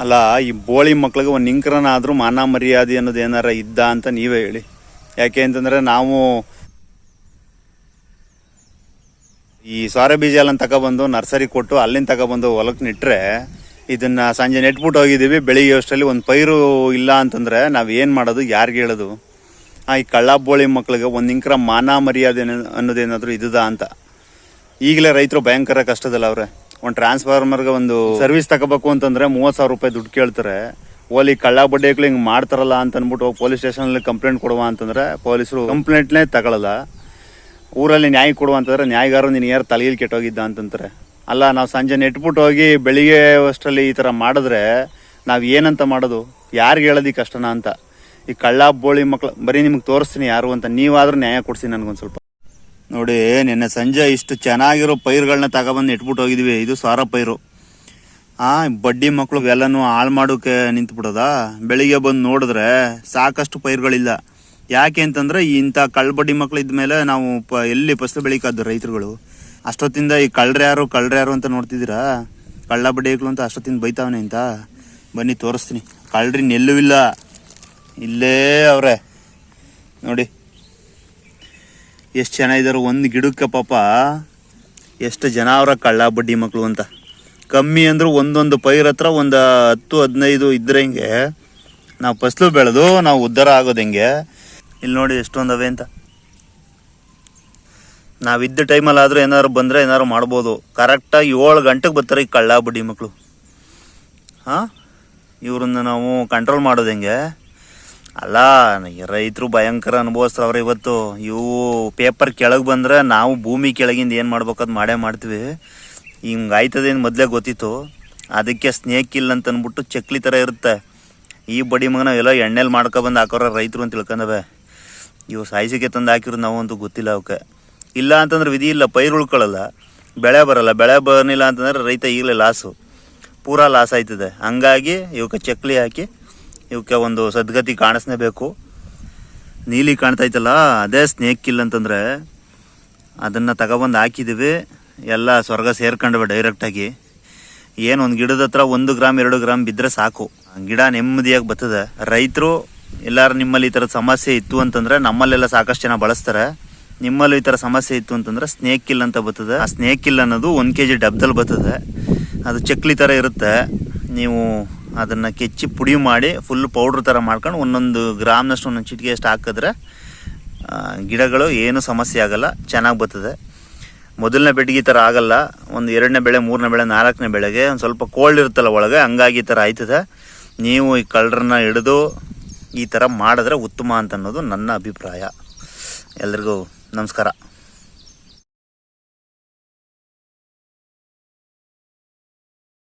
ಅಲ್ಲ, ಈ ಬೋಳಿ ಮಕ್ಳಿಗೆ ಒಂದು ನಿಂಕರನಾದರೂ ಮಾನ ಮರ್ಯಾದೆ ಅನ್ನೋದು ಏನಾರ ಇದ್ದ ಅಂತ ನೀವೇ ಹೇಳಿ. ಯಾಕೆ ಅಂತಂದರೆ ನಾವು ಈ ಸೋರೆ ಬೀಜ ಎಲ್ಲ ತಗೊಬಂದು ನರ್ಸರಿ ಕೊಟ್ಟು ಅಲ್ಲಿಂದ ತಗೊಬಂದು ಹೊಲಕ್ಕೆ ನಿಟ್ಟರೆ ಇದನ್ನು ಸಂಜೆ ನೆಟ್ಬಿಟ್ಟು ಹೋಗಿದ್ದೀವಿ, ಬೆಳಿಗ್ಗೆ ಅಷ್ಟರಲ್ಲಿ ಒಂದು ಪೈರು ಇಲ್ಲ ಅಂತಂದರೆ ನಾವು ಏನು ಮಾಡೋದು, ಯಾರಿಗೆ ಹೇಳೋದು? ಈ ಕಳ್ಳ ಬೋಳಿ ಮಕ್ಳಿಗೆ ಒಂದು ಇಂಕ್ರ ಮಾನ ಮರ್ಯಾದೆ ಅನ್ನೋ- ಅನ್ನೋದೇನಾದರೂ ಇದ್ದದ ಅಂತ? ಈಗಲೇ ರೈತರು ಭಯಂಕರ ಕಷ್ಟದಲ್ಲ ಅವ್ರೆ. ಒಂದು ಟ್ರಾನ್ಸ್ಫಾರ್ಮರ್ಗೆ ಒಂದು ಸರ್ವಿಸ್ ತಗೋಬೇಕು ಅಂತಂದ್ರೆ ಮೂವತ್ತು ಸಾವಿರ ರೂಪಾಯಿ ದುಡ್ಡು ಕೇಳ್ತಾರೆ. ಓಲಿ ಕಳ್ಳ ಬಡ್ಡೆಗಳು ಹಿಂಗೆ ಮಾಡ್ತಾರಲ್ಲ ಅಂತ ಅಂದ್ಬಿಟ್ಟು ಪೊಲೀಸ್ ಸ್ಟೇಷನಲ್ಲಿ ಕಂಪ್ಲೇಂಟ್ ಕೊಡುವ ಅಂತಂದ್ರೆ ಪೊಲೀಸರು ಕಂಪ್ಲೇಂಟ್ನೇ ತಗೊಳ್ಳಲ್ಲ ಊರಲ್ಲಿ ನ್ಯಾಯ ಕೊಡುವ ಅಂತಂದ್ರೆ ನ್ಯಾಯಗಾರರು ನೀನು ಯಾರು ತಲೆಯಲ್ಲಿ ಕೆಟ್ಟೋಗಿದ್ದ ಅಂತಂತಾರೆ. ಅಲ್ಲ, ನಾವು ಸಂಜೆ ನೆಟ್ಬಿಟ್ಟು ಹೋಗಿ ಬೆಳಿಗ್ಗೆ ಅಷ್ಟರಲ್ಲಿ ಈ ಥರ ಮಾಡಿದ್ರೆ ನಾವು ಏನಂತ ಮಾಡೋದು? ಯಾರಿಗೆ ಹೇಳೋದು ಕಷ್ಟನ ಅಂತ? ಈ ಕಳ್ಳ ಬೋಳಿ ಮಕ್ಳು, ಬರೀ ನಿಮ್ಗೆ ತೋರಿಸ್ತೀನಿ ಯಾರು ಅಂತ, ನೀವಾದರೂ ನ್ಯಾಯ ಕೊಡ್ಸಿ ನನಗೊಂದು ಸ್ವಲ್ಪ. ನೋಡಿ, ನಿನ್ನೆ ಸಂಜೆ ಇಷ್ಟು ಚೆನ್ನಾಗಿರೋ ಪೈರುಗಳನ್ನ ತಗೊಬಂದು ಇಟ್ಬಿಟ್ಟು ಹೋಗಿದ್ವಿ. ಇದು ಸಾರ ಪೈರು. ಆ, ಬಡ್ಡಿ ಮಕ್ಕಳು ಎಲ್ಲನೂ ಹಾಳು ಮಾಡೋಕೆ ನಿಂತ್ಬಿಡೋದ? ಬೆಳಿಗ್ಗೆ ಬಂದು ನೋಡಿದ್ರೆ ಸಾಕಷ್ಟು ಪೈರುಗಳಿಲ್ಲ. ಯಾಕೆ ಅಂತಂದ್ರೆ, ಇಂಥ ಕಳ್ಬಡ್ಡಿ ಮಕ್ಳು ಇದ್ಮೇಲೆ ನಾವು ಪ, ಎಲ್ಲಿ ಫಸಲು ಬೆಳಿಕಾದ್ದು ರೈತರುಗಳು? ಅಷ್ಟೊತ್ತಿಂದ ಈ ಕಳ್ಳರ ಯಾರು ಕಳ್ಳರ ಯಾರು ಅಂತ ನೋಡ್ತಿದ್ದೀರಾ? ಕಳ್ಳ ಬಡ್ಡಿಗಳು ಅಂತ ಅಷ್ಟೊತ್ತಿಂದ ಬೈತಾವನೆ ಅಂತ. ಬನ್ನಿ, ತೋರಿಸ್ತೀನಿ. ಕಳ್ಳರಿ ನೆಲ್ಲೂ ಇಲ್ಲ ಇಲ್ಲೇ ಅವ್ರೆ ನೋಡಿ ಎಷ್ಟು ಜನ ಒಂದು ಗಿಡಕ್ಕೆ ಪಾಪ ಎಷ್ಟು ಜನ ಅವರ ಕಳ್ಳ ಬಡ್ಡಿ ಮಕ್ಕಳು ಅಂತ. ಕಮ್ಮಿ ಅಂದ್ರೆ ಒಂದೊಂದು ಪೈರ್ ಹತ್ರ ಒಂದು ಹತ್ತು, ಹದಿನೈದು ಇದ್ರೆ ಹಿಂಗೆ? ನಾವು ಫಸ್ಲು ಬೆಳೆದು ನಾವು ಉದ್ಧಾರ ಆಗೋದು ಹೆಂಗೆ? ಇಲ್ಲಿ ನೋಡಿ ಎಷ್ಟೊಂದು ಅವೆ ಅಂತ. ನಾವಿದ್ದ ಟೈಮಲ್ಲಿ ಆದರೂ ಏನಾದ್ರು ಬಂದರೆ ಏನಾದ್ರು ಮಾಡ್ಬೋದು. ಕರೆಕ್ಟಾಗಿ ಏಳು ಗಂಟೆಗೆ ಬರ್ತಾರೆ ಈ ಕಳ್ಳ ಬಡ್ಡಿ ಮಕ್ಕಳು ಹಾಂ? ಇವ್ರನ್ನ ನಾವು ಕಂಟ್ರೋಲ್ ಮಾಡೋದು ಹೆಂಗೆ? ಅಲ್ಲ ರೈತರು ಭಯಂಕರ ಅನುಭವಿಸ್ತಾವ್ರೆ ಇವತ್ತು. ಇವು ಪೇಪರ್ ಕೆಳಗೆ ಬಂದ್ರೆ ನಾವು ಭೂಮಿ ಕೆಳಗಿಂದ ಏನು ಮಾಡ್ಬೇಕದು ಮಾಡೇ ಮಾಡ್ತೀವಿ. ಹಿಂಗೆ ಆಯ್ತದೇನು ಮೊದಲೇ ಗೊತ್ತಿತ್ತು. ಅದಕ್ಕೆ ಸ್ನೇಕ್ ಇಲ್ಲ ಅಂತ ಅಂದ್ಬಿಟ್ಟು ಚಕ್ಲಿ ಥರ ಇರುತ್ತೆ. ಈ ಬಡಿ ಮಗನ ಎಲ್ಲ ಎಣ್ಣೆಲಿ ಮಾಡ್ಕೊಬಂದು ಹಾಕೋರ ರೈತರು ಅಂತ ತಿಳ್ಕೊಂಡವೆ ಇವು ಸಾಯಿಸಿಗೆ ತಂದು ಹಾಕಿರೋದು ನಾವು ಅಂತೂ ಗೊತ್ತಿಲ್ಲ ಅವಕ್ಕೆ ಇಲ್ಲ ಅಂತಂದ್ರೆ ವಿಧಿ ಇಲ್ಲ, ಪೈರು ಉಳ್ಕೊಳ್ಳಲ್ಲ ಬೆಳೆ ಬರಲ್ಲ, ಬೆಳೆ ಬರಲಿಲ್ಲ ಅಂತಂದ್ರೆ ರೈತ ಈಗಲೇ ಲಾಸು ಪೂರಾ ಲಾಸ್ ಆಯ್ತದೆ. ಹಂಗಾಗಿ ಇವಕ್ಕೆ ಚಕ್ಲಿ ಹಾಕಿ ಇವಕ್ಕೆ ಒಂದು ಸದ್ಗತಿ ಕಾಣಿಸ್ಲೇಬೇಕು ನೀಲಿ ಕಾಣ್ತೈತಲ್ಲ, ಅದೇ ಸ್ನೇಕ್ ಕಿಲ್ ಅಂತಂದರೆ ಅದನ್ನು ತಗೊಬಂದು ಹಾಕಿದ್ದೀವಿ ಎಲ್ಲ ಸ್ವರ್ಗ ಸೇರ್ಕೊಂಡ್ವೆ ಡೈರೆಕ್ಟಾಗಿ ಏನು ಒಂದು ಗಿಡದ ಹತ್ರ ಒಂದು ಗ್ರಾಮ್, ಎರಡು ಗ್ರಾಮ್ ಬಿದ್ದರೆ ಸಾಕು. ಗಿಡ ನೆಮ್ಮದಿಯಾಗಿ ಬರ್ತದೆ. ರೈತರು ಎಲ್ಲರ ನಿಮ್ಮಲ್ಲಿ ಈ ಥರದ ಸಮಸ್ಯೆ ಇತ್ತು ಅಂತಂದರೆ ನಮ್ಮಲ್ಲೆಲ್ಲ ಸಾಕಷ್ಟು ಜನ ಬಳಸ್ತಾರೆ. ನಿಮ್ಮಲ್ಲಿ ಈ ಥರ ಸಮಸ್ಯೆ ಇತ್ತು ಅಂತಂದ್ರೆ ಸ್ನೇಕ್ ಕಿಲ್ ಅಂತ ಬರ್ತದೆ. ಆ ಸ್ನೇಕ್ ಕಿಲ್ ಅನ್ನೋದು ಒಂದು ಕೆ ಜಿ ಡಬ್ದಲ್ಲಿ ಬರ್ತದೆ. ಅದು ಚಕ್ಲಿ ಥರ ಇರುತ್ತೆ. ನೀವು ಅದನ್ನು ಕೆಚ್ಚಿ ಪುಡಿ ಮಾಡಿ ಫುಲ್ ಪೌಡ್ರ್ ಥರ ಮಾಡ್ಕೊಂಡು ಒಂದೊಂದು ಗ್ರಾಮ್ನಷ್ಟು ಒಂದೊಂದು ಚಿಟಿಕೆ ಅಷ್ಟು ಹಾಕಿದ್ರೆ ಗಿಡಗಳು ಏನು ಸಮಸ್ಯೆ ಆಗಲ್ಲ, ಚೆನ್ನಾಗಿ ಬರ್ತದೆ. ಮೊದಲನೇ ಬೆಟ್ಟಿಗೆ ಈ ಥರ ಆಗಲ್ಲ. ಒಂದು ಎರಡನೇ ಬೆಳೆ, ಮೂರನೇ ಬೆಳೆ, ನಾಲ್ಕನೇ ಬೆಳೆಗೆ ಒಂದು ಸ್ವಲ್ಪ ಕೋಲ್ಡ್ ಇರುತ್ತಲ್ಲ ಒಳಗೆ, ಹಂಗಾಗಿ ಈ ಥರ ಆಯ್ತದೆ. ನೀವು ಈ ಕಳ್ಳರನ್ನ ಹಿಡಿದು ಈ ಥರ ಮಾಡಿದ್ರೆ ಉತ್ತಮ ಅಂತ ಅನ್ನೋದು ನನ್ನ ಅಭಿಪ್ರಾಯ. ಎಲ್ರಿಗೂ ನಮಸ್ಕಾರ.